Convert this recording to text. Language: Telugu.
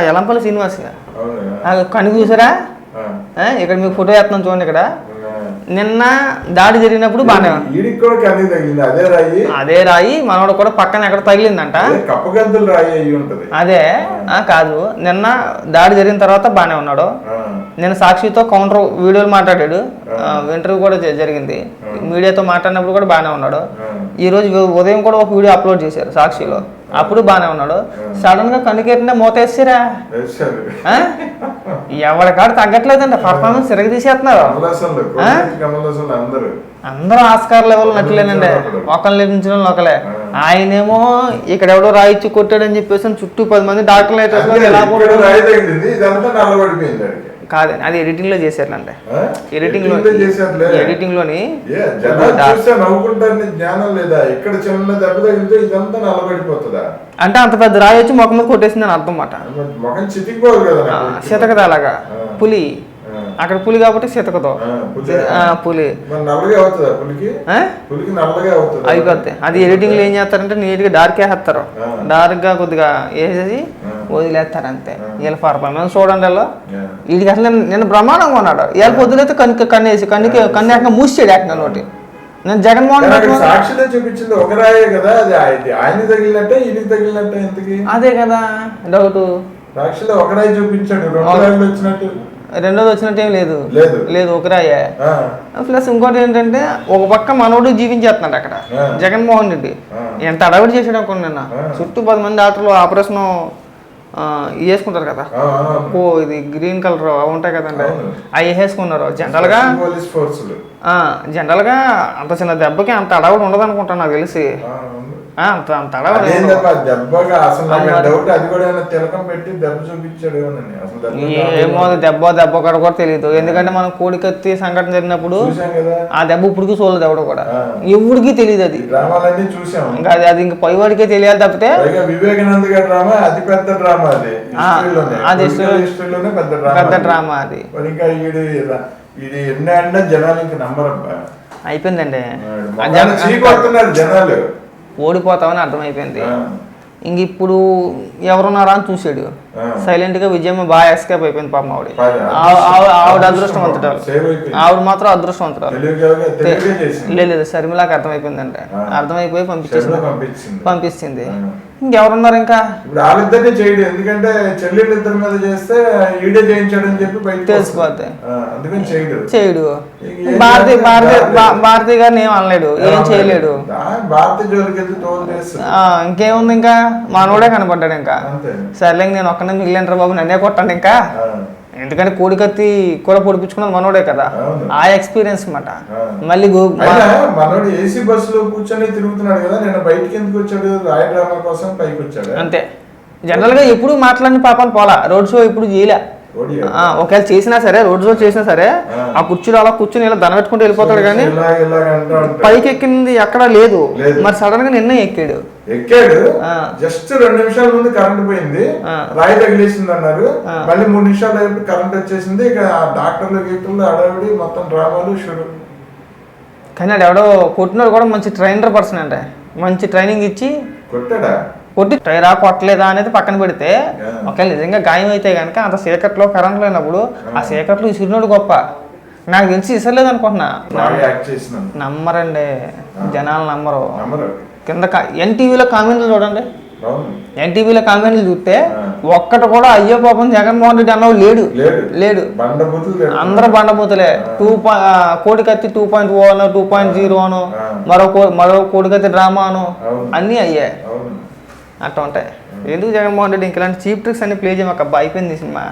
ఎలంపల్లి శ్రీనివాస్ కన్ను చూసారా? ఇక్కడ మీకు ఫోటో వేస్తున్నాం చూడండి ఇక్కడ? నిన్న దాడి జరిగినప్పుడు బాగానే అదే రాయి? మనోడు కూడా పక్కన ఎక్కడ తగిలిందంట. అదే కాదు. నిన్న దాడి జరిగిన తర్వాత బాగానే ఉన్నాడు. నేను సాక్షితో కౌంటర్ వీడియోలు మాట్లాడాడు. ఇంటర్వ్యూ కూడా జరిగింది. మీడియాతో మాట్లాడినప్పుడు కూడా బాగానే ఉన్నాడు. ఆ. ఈ రోజు ఉ- ఉదయం కూడా ఒక వీడియో అప్లోడ్ చేశారు సాక్షిలో. అప్పుడు బాగానే ఉన్నాడు. సడన్గా కన్నుకెట్టిన మూత వేసారా వేశారు. ఎవరి కాడ తగ్గట్లేదండి పర్ఫార్మెన్స్ తిరగ తీసేస్తున్నారు. అందరూ. ఆస్కార్ లెవెల్ నటులేనండి. ఒకరిని నిర్మించడం ఒకలే ఆయనేమో ఇక్కడ ఎవడో రాయిచ్చి కొట్టాడని చెప్పేసి చుట్టూ పది మంది డాక్టర్లు అయితే ఎలా ఇక్కడ కొట్టాడు? రాయి తగిలింది ఇదంతా నల్లబడిపోయింది ఆడికి. కాదు అది ఎడిటింగ్లో ఆ? ఎడిటింగ్లో. ఎడిటింగ్లోని ఏ, జనాలు చూస్తే నవ్వుకుంటారని జ్ఞానం లేదా ఇక్కడ చిన్న దెబ్బ తగిలితే ఇదంతా నల్లబడిపోతుందా అంటే అంత పెద్ద రాయి వచ్చి ముఖం మీద కొట్టేసిందని అర్థం మాట మొఖం చితికిపోదు కదా నాకు. శతకద అలాగా. పులి. అక్కడ పులి కాబట్టి శతకతో పులి. అయిపోద్ది అది ఎడిటింగ్లో ఏం చేస్తారంటే నీట్గా డార్క్ వేసేస్తారు ఆ. డార్క్గా కొద్దిగా వేసేసి. వదిలేస్తారు అంతే వీళ్ళ పర్ఫార్మెన్స్ చూడండి వీళ్ళు ఆ. వీడికి అసలు నేను నేను బ్రహ్మాండంగా ఉన్నాడు. ఇవాళ పొద్దునైతే కన్ను కన్నేసి కన్నుకి కన్ను ఏకంగా మూసాడు ఏకంగా నోటి నేను జగన్మోహన్ రెడ్డి సాక్షిలో చూపించింది కదా అది ఆయన- తగిలినట్టే ఈయనకి తగిలినట్టే ఎంతకి అదే కదా డౌట్ సాక్షిలో చూపించాడు రెండు వచ్చినట్టు. రెండోది వచ్చినట్టు ఏం లేదు. లేదు. ఒకరాయే. ప్లస్ ఇంకోటి ఏంటంటే ఒక పక్క మనోడు జీవించేస్తున్నాడు అక్కడ. జగన్మోహన్ రెడ్డి. ఎంత అడవిడి చేసాడు ఆ. చుట్టూ పది మంది డాక్టర్లు ఆపరేషన్ వేసుకుంటారు కదా. ఓ ఇది గ్రీన్ కలర్ ఉంటాయి కదండి. అవి వేసుకున్నారు జనరల్గా జనరల్గా అంత చిన్న దెబ్బకి అంత అడవుడు ఉండదు అనుకుంటాను నాకు తెలిసి. ఏమో దెబ్బ దెబ్బ ఒకటి కూడా తెలియదు ఎందుకంటే మనం కోడికత్తి సంఘటన జరిగినప్పుడు ఆ దెబ్బ ఇప్పటికీ చూడలేదు ఎవడు కూడా. ఎవడికి తెలియదు అది. ఇంకా అది అది ఇంకా పైవాడికే తెలియాలి తప్పితే వివేకానంద గారి డ్రామా అతి పెద్ద డ్రామా అది. అది పెద్ద డ్రామా అది. ఇంకా ఇది ఎన్ని జనాలు ఇంక నమ్మరబ్బా. అయిపోయిందండి. జనాలు. ఓడిపోతామని అర్థమైపోయింది. ఇంక ఇప్పుడు ఎవరున్నారా అని చూసాడు. సైలెంట్గా విజయమ్మ బాగా ఎస్కేప్ అయిపోయింది పాపం ఆవిడ. ఆవిడ అదృష్టవంతురాలు. అయిపోయింది. ఆవిడ మాత్రం అదృష్టవంతురాలు. తెలివిగా చేసింది. లేదు లేదు శర్మిలాకి అర్థమైపోయిందంటే ఆ. అర్థమైపోయి పంపించేసింది. పంపిస్తుంది. ఇంకెవరున్నారు ఇంకా? ఇప్పుడు వాళ్ళిద్దరిని చేయడు ఎందుకంటే చెల్లెళ్ళు ఇద్దరి మీద చేస్తే ఈడే చేయించాడని చెప్పి బయట తెలిసిపోద్ది. అందుకని చేయడు. చేయడు. భారతి? భారతి భారతి. గారిని ఏం అనలేడు. ఏం చేయలేడు. ఆ, భారత జోలికి ఇంకేముంది ఇంకా? మనోడే కనపడ్డాడు ఇంకా. సర్లే నేను ఒక్కనే మిగిలిన బాబు నన్నే కొట్టండి ఇంకా? ఎందుకంటే కోడికత్తి కూర పొడిపించుకున్నది మనోడే కదా. ఆ ఎక్స్పీరియన్స్ మాట. ఆ. మళ్ళీ మనోడు ఏసీ బస్సులో కూర్చొని తిరుగుతున్నాడు కదా నేను బయటికి ఎందుకు వచ్చాడు? రాయ డ్రామా కోసం పైకి వచ్చాడు. అంతే. జనరల్గా ఎప్పుడు మాట్లాడిన పాపాలు పోలా. రోడ్ షో ఇప్పుడు చేయలే. ఒకవేళ చేసినా సరే రోడ్ షో చేసినా సరే ఆ. కుర్చీలో అలా కూర్చొని ఇలా దండ పెట్టుకుంటూ వెళ్ళిపోతాడు కానీ. పైకి ఎక్కింది ఎక్కడా లేదు. మరి సడన్గా నిన్న ఎక్కాడు ఎక్కాడు. జస్ట్ రెండు నిమిషాల ముందు కరెంట్ పోయింది. రాయి తగిలేసింది అన్నారు. మళ్ళీ మూడు నిమిషాలు అయిపోయి కరెంట్ వచ్చేసింది ఇక డాక్టర్లు గీటర్లు అడవిడి మొత్తం డ్రామాలు షురు కానీ ఆడు ఎవడో కొట్టినాడు కూడా మంచి ట్రైనర్ పర్సన్ అంటే మంచి ట్రైనింగ్ ఇచ్చి కొట్టాడా కొట్టి ట్రైరా కొట్టలేదా అనేది పక్కన పెడితే. ఒకవేళ నిజంగా గాయం అయితే కనుక అంత చీకట్లో కరెంట్ లేనప్పుడు ఆ చీకట్లో ఇసిరినోడు గొప్ప. నాకు తెలిసి ఇసరలేదు అనుకుంటున్నా. నమ్మరండి. జనాలు నమ్మరు. కింద ఎన్టీవీలో కామెంట్లు చూడండి. ఎన్టీవీలో కామెంట్లు చూస్తే. ఒక్కటి కూడా అయ్యో పాపం జగన్మోహన్ రెడ్డి అన్నవాడు లేడు. లేడు. అందరూ బండబూతులే. టూ కోడికత్తి టూ పాయింట్ ఓ అను టూ పాయింట్ జీరో అను. మరో కో- మరో కోడికత్తి డ్రామా అను. అన్నీ అయ్యాయి. అట్లా ఉంటాయి. ఎందుకు జగన్మోహన్ రెడ్డి ఇంకా ఇలాంటి చీప్ ట్రిక్స్ అన్ని ప్లే చేయమాక అబ్బా అయిపోయింది సినిమా.